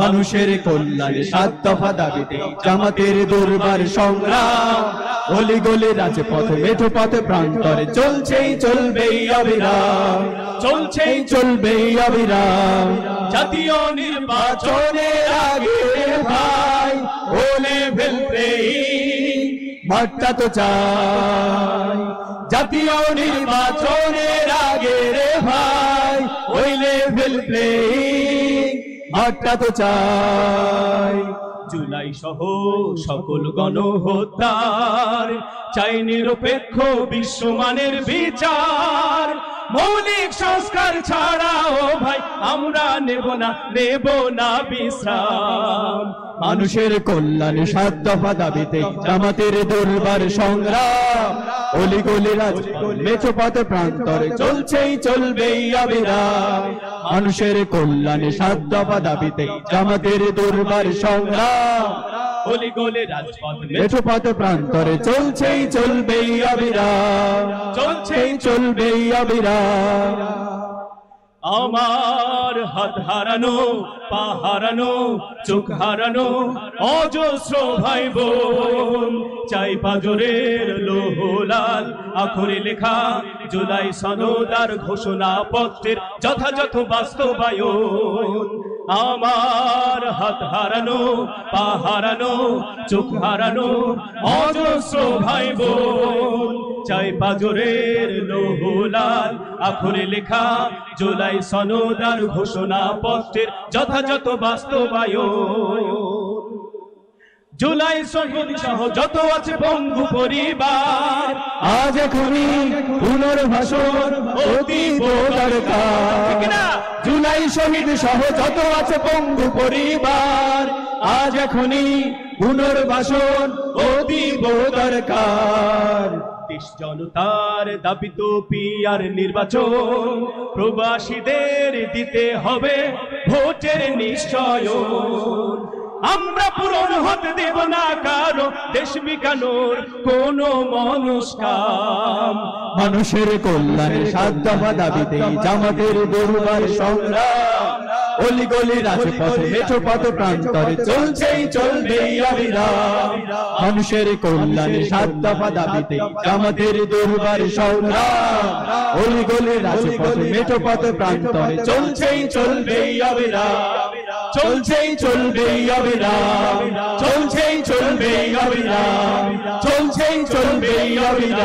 মানুষের কল্যাণে সাত দফা দাবিতে জামাতের দুর্বার সংগ্রাম। গলি গলি রাজপথ মেঠো পথে প্রান্তরে চলছেই চলবেই অবিরাম। চলছেই চলবেই অবিরাম। জাতীয় নির্বাচনের আগে ভাই ওলে ফেলবে মাঠটা তো চাই। জাতীয় নির্বাচনের আগে রে ভাই ওই লেভেল প্লেইং তো চাই। জুলাই সহ সকল গণহত্যার চাই নিরপেক্ষ বিশ্বমানের বিচার। মৌলিক সংস্কার ছাড়াও ভাই, আমরা নেব না নেব না বিশ্রাম। মানুষের কল্যাণে সাত দফা দাবিতে জামাতের দুর্বার সংগ্রাম। অলি গলি রাজ মেছো পথ প্রান্তরে চলছেই, চলবেই অবিরাম মানুষের কল্যাণে সাত দফা দাবিতে জামাতের দুর্বার সংগ্রাম। অলি গলি রাজপথ মেছো পথ প্রান্তরে চলছেই চলবেই অবিরাম চলছেই চলবেই অবিরাম আমার হাত হারানো পা হারানো চোখ হারানো অজস্র ভাই বোন চাই পাজরের লোহলাল আখরে লেখা জুলাই সনদার ঘোষণা পত্রের যথাযথ বাস্তবায়ন। আমার হাত হারানো, পা হারানো, চোখ হারানো, অজস্র ভাই বোন। চাই পাজরের লোহলাল আখরে লেখা, জুলাই সনদার ঘোষণা পত্রের যথাযথ বাস্তবায়ন। জুলাই সঙ্গী সহ যত আছে বন্ধু পরিবার আজ এখনই পুনর্বাসন অতীব দরকার। জুলাই শহীদ সহ যত আছে বন্ধু পরিবার আজ এখনই পুনর্বাসন অতীব দরকার। দেশ জনতার দাবিত পিয়ার নির্বাচন প্রবাসীদের দিতে হবে ভোটের নিশ্চয় আমরা পূরণ হতে দেব না কারও। দেশ বিকানোর কোন মনস্কাম। মানুষের কল্যাণে দফা দাবিতে জামাতের দরবার সংগ্রাম। অলি গলি রাজপথে মেঠো পথ প্রান্তরে চলছেই চলবেই মানুষের কল্যাণে দফা দাবিতে জামাতের দরবার সংগ্রাম। অলি গলি রাজপথে মেঠো পথ প্রান্তরে চলছেই চলবেই অবিরাম। 정책 준비업이다 정책 준비업이다 정책 준비업이다